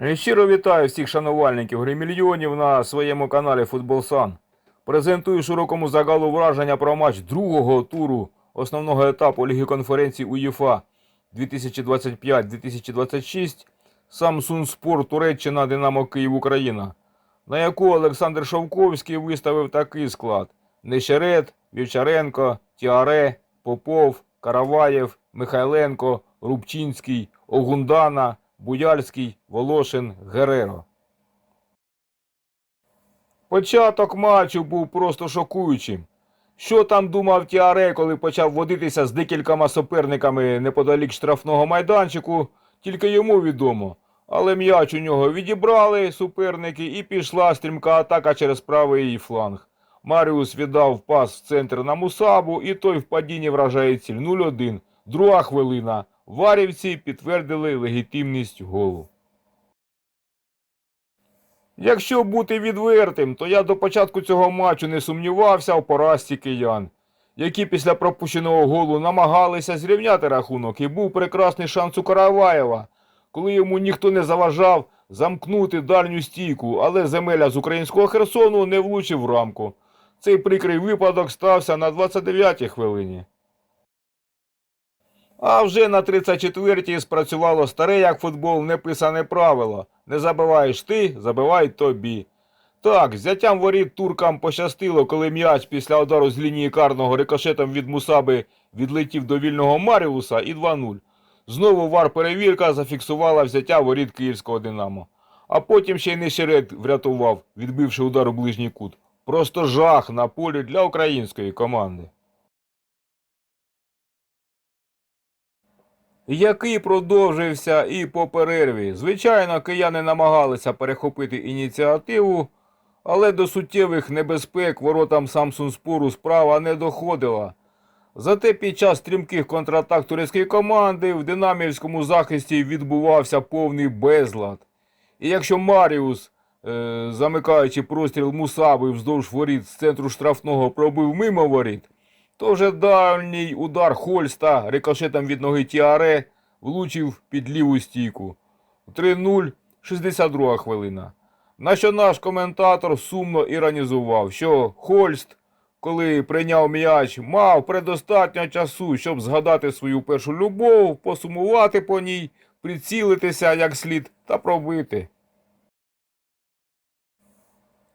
Е, Щиро вітаю всіх шанувальників гри мільйонів на своєму каналі Футболсан. Презентую широкому загалу враження про матч другого туру основного етапу Ліги конференцій УЄФА 2025-2026 Samsung Спорт Туреччина Динамо Київ Україна, на яку Олександр Шовковський виставив такий склад: Нещерет, Вівчаренко, Тіаре, Попов, Караваєв, Михайленко, Рубчинський, Огундана, Буяльський, Волошин, Гереро. Початок матчу був просто шокуючим. Що там думав Тіаре, коли почав водитися з декількома суперниками неподалік штрафного майданчику, тільки йому відомо. Але м'яч у нього відібрали суперники і пішла стрімка атака через правий її фланг. Маріус віддав пас в центр на Мусабу, і той в падінні вражає ціль 0-1. Друга хвилина. Варівці підтвердили легітимність голу. Якщо бути відвертим, то я до початку цього матчу не сумнівався в поразці киян, які після пропущеного голу намагалися зрівняти рахунок, і був прекрасний шанс у Караваєва, коли йому ніхто не заважав замкнути дальню стійку, але земеля з українського Херсону не влучив в рамку. Цей прикрий випадок стався на 29-й хвилині. А вже на 34-й спрацювало старе як футбол неписане правило. Не забиваєш ти, забивай тобі. Так, взяттям воріт туркам пощастило, коли м'яч після удару з лінії карного рикошетом від Мусаби відлетів до вільного Маріуса і 2-0. Знову вар перевірка зафіксувала взяття воріт київського Динамо. А потім ще й Нещерет врятував, відбивши удар у ближній кут. Просто жах на полі для української команди. Який продовжився і по перерві. Звичайно, кияни намагалися перехопити ініціативу, але до суттєвих небезпек воротам Самсунспору справа не доходила. Зате під час стрімких контратак турецької команди в динамівському захисті відбувався повний безлад. І якщо Маріус, е, замикаючи простріл Мусаби вздовж воріт з центру штрафного пробив мимо воріт, то вже дальній удар Хольста рикошетом від ноги Тіаре влучив під ліву стійку. 3-0, 62 хвилина. На що наш коментатор сумно іронізував, що Хольст, коли прийняв м'яч, мав предостатньо часу, щоб згадати свою першу любов, посумувати по ній, прицілитися як слід та пробити.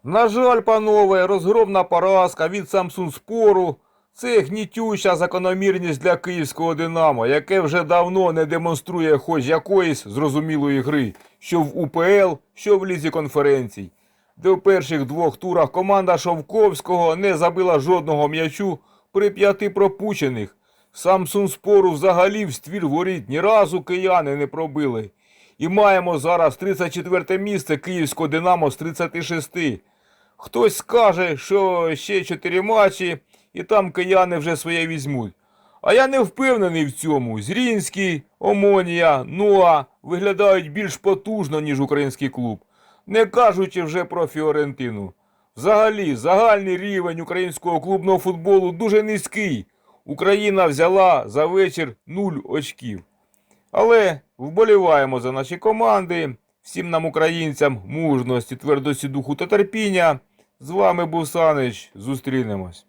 На жаль, панове, розгромна поразка від Samsung Спору це гнітюча закономірність для київського Динамо, яке вже давно не демонструє хоч якоїсь зрозумілої гри, що в УПЛ, що в лізі конференцій, де в перших двох турах команда Шовковського не забила жодного м'ячу при п'яти пропущених. Samsung Спору взагалі в ствір воріт ні разу кияни не пробили. І маємо зараз 34 місце київського Динамо з 36. Хтось скаже, що ще 4 матчі, і там кияни вже своє візьмуть. А я не впевнений в цьому. Зрінський, Омонія, Нуа виглядають більш потужно, ніж український клуб, не кажучи вже про Фіорентину. Взагалі, загальний рівень українського клубного футболу дуже низький. Україна взяла за вечір 0 очків. Але вболіваємо за наші команди. Всім нам, українцям, мужності, твердості духу та терпіння. З вами був Санич. Зустрінемось.